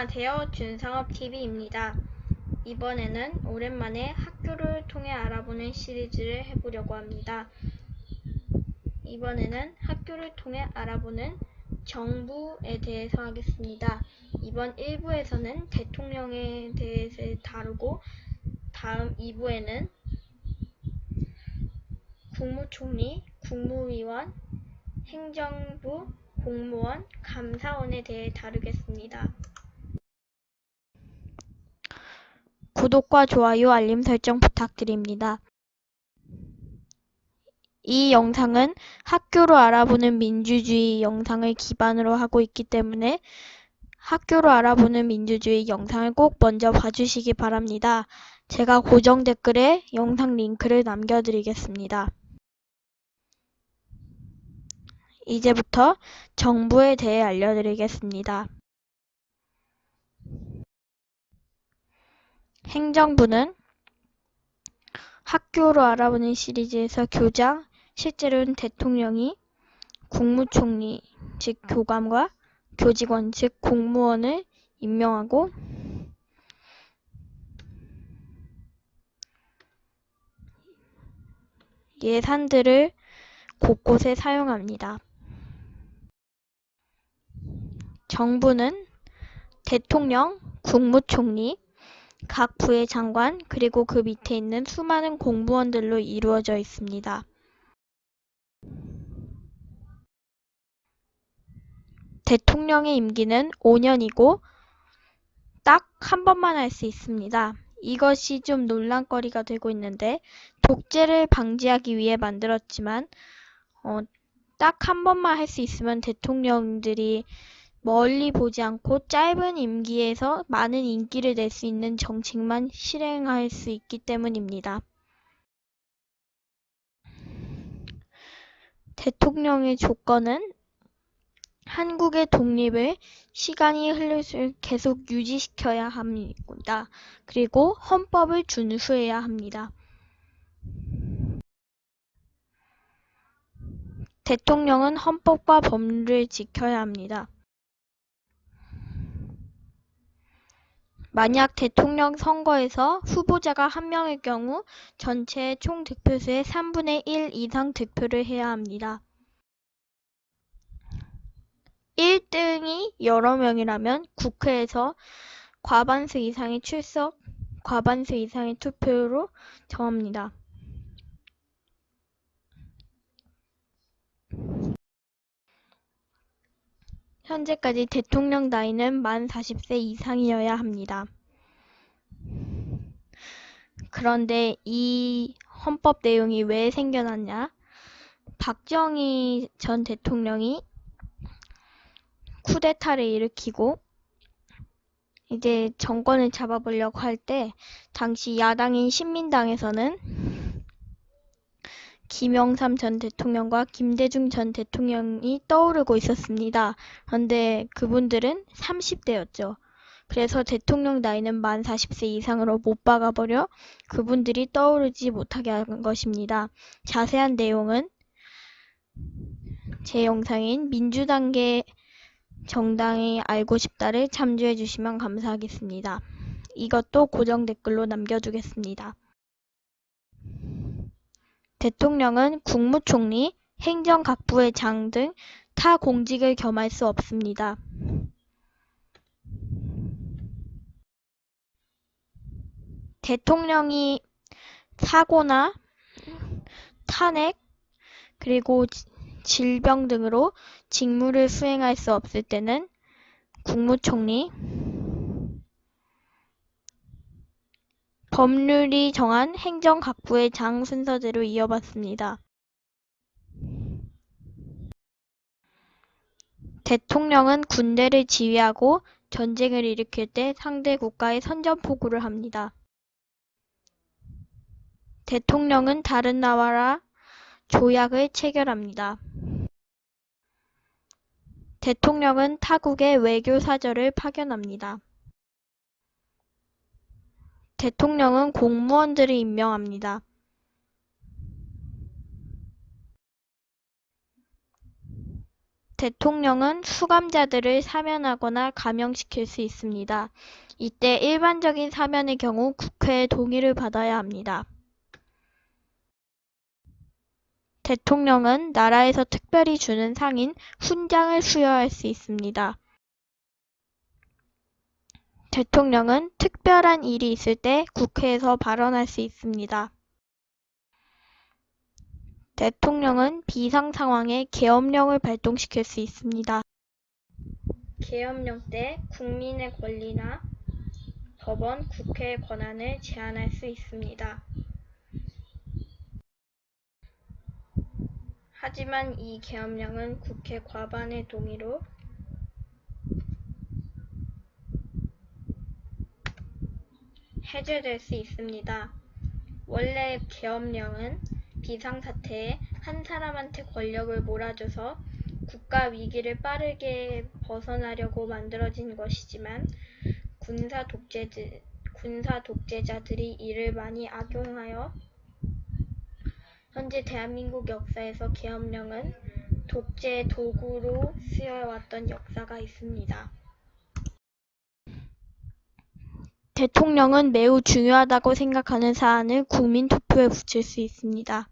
안녕하세요. 준상업TV입니다. 이번에는 오랜만에 학교를 통해 알아보는 시리즈를 해보려고 합니다. 이번에는 학교를 통해 알아보는 정부에 대해서 하겠습니다. 이번 1부에서는 대통령에 대해서 다루고 다음 2부에는 국무총리, 국무위원, 행정부, 공무원, 감사원에 대해 다루겠습니다. 구독과 좋아요, 알림 설정 부탁드립니다. 이 영상은 학교로 알아보는 민주주의 영상을 기반으로 하고 있기 때문에 학교로 알아보는 민주주의 영상을 꼭 먼저 봐주시기 바랍니다. 제가 고정 댓글에 영상 링크를 남겨드리겠습니다. 이제부터 정부에 대해 알려드리겠습니다. 행정부는 학교로 알아보는 시리즈에서 교장, 실제로는 대통령이 국무총리, 즉 교감과 교직원, 즉 공무원을 임명하고 예산들을 곳곳에 사용합니다. 정부는 대통령, 국무총리, 각 부의 장관, 그리고 그 밑에 있는 수많은 공무원들로 이루어져 있습니다. 대통령의 임기는 5년이고 딱 한 번만 할 수 있습니다. 이것이 좀 논란거리가 되고 있는데 독재를 방지하기 위해 만들었지만 어, 딱 한 번만 할 수 있으면 대통령들이 멀리 보지 않고 짧은 임기에서 많은 인기를 낼 수 있는 정책만 실행할 수 있기 때문입니다. 대통령의 조건은 한국의 독립을 시간이 흐를수록 계속 유지시켜야 합니다. 그리고 헌법을 준수해야 합니다. 대통령은 헌법과 법률을 지켜야 합니다. 만약 대통령 선거에서 후보자가 한 명일 경우 전체 총 득표수의 3분의 1 이상 득표를 해야 합니다. 1등이 여러 명이라면 국회에서 과반수 이상의 출석, 과반수 이상의 투표로 정합니다. 현재까지 대통령 나이는 만 40세 이상이어야 합니다. 그런데 이 헌법 내용이 왜 생겨났냐? 박정희 전 대통령이 쿠데타를 일으키고 이제 정권을 잡아보려고 할 때 당시 야당인 신민당에서는 김영삼 전 대통령과 김대중 전 대통령이 떠오르고 있었습니다. 그런데 그분들은 30대였죠. 그래서 대통령 나이는 만 40세 이상으로 못 박아버려 그분들이 떠오르지 못하게 한 것입니다. 자세한 내용은 제 영상인 민주당계 정당이 알고 싶다를 참조해 주시면 감사하겠습니다. 이것도 고정 댓글로 남겨두겠습니다. 대통령은 국무총리, 행정각부의 장 등 타 공직을 겸할 수 없습니다. 대통령이 사고나 탄핵, 그리고 질병 등으로 직무를 수행할 수 없을 때는 국무총리, 법률이 정한 행정각부의 장 순서대로 이어받습니다. 대통령은 군대를 지휘하고 전쟁을 일으킬 때 상대 국가에 선전포고를 합니다. 대통령은 다른 나라와 조약을 체결합니다. 대통령은 타국에 외교사절을 파견합니다. 대통령은 공무원들을 임명합니다. 대통령은 수감자들을 사면하거나 감형시킬 수 있습니다. 이때 일반적인 사면의 경우 국회의 동의를 받아야 합니다. 대통령은 나라에서 특별히 주는 상인 훈장을 수여할 수 있습니다. 대통령은 특별한 일이 있을 때 국회에서 발언할 수 있습니다. 대통령은 비상 상황에 계엄령을 발동시킬 수 있습니다. 계엄령 때 국민의 권리나 법원, 국회의 권한을 제한할 수 있습니다. 하지만 이 계엄령은 국회 과반의 동의로 해제될 수 있습니다. 원래 계엄령은 비상사태에 한 사람한테 권력을 몰아줘서 국가 위기를 빠르게 벗어나려고 만들어진 것이지만 군사 독재자, 군사 독재자들이 이를 많이 악용하여 현재 대한민국 역사에서 계엄령은 독재 도구로 쓰여왔던 역사가 있습니다. 대통령은 매우 중요하다고 생각하는 사안을 국민 투표에 붙일 수 있습니다.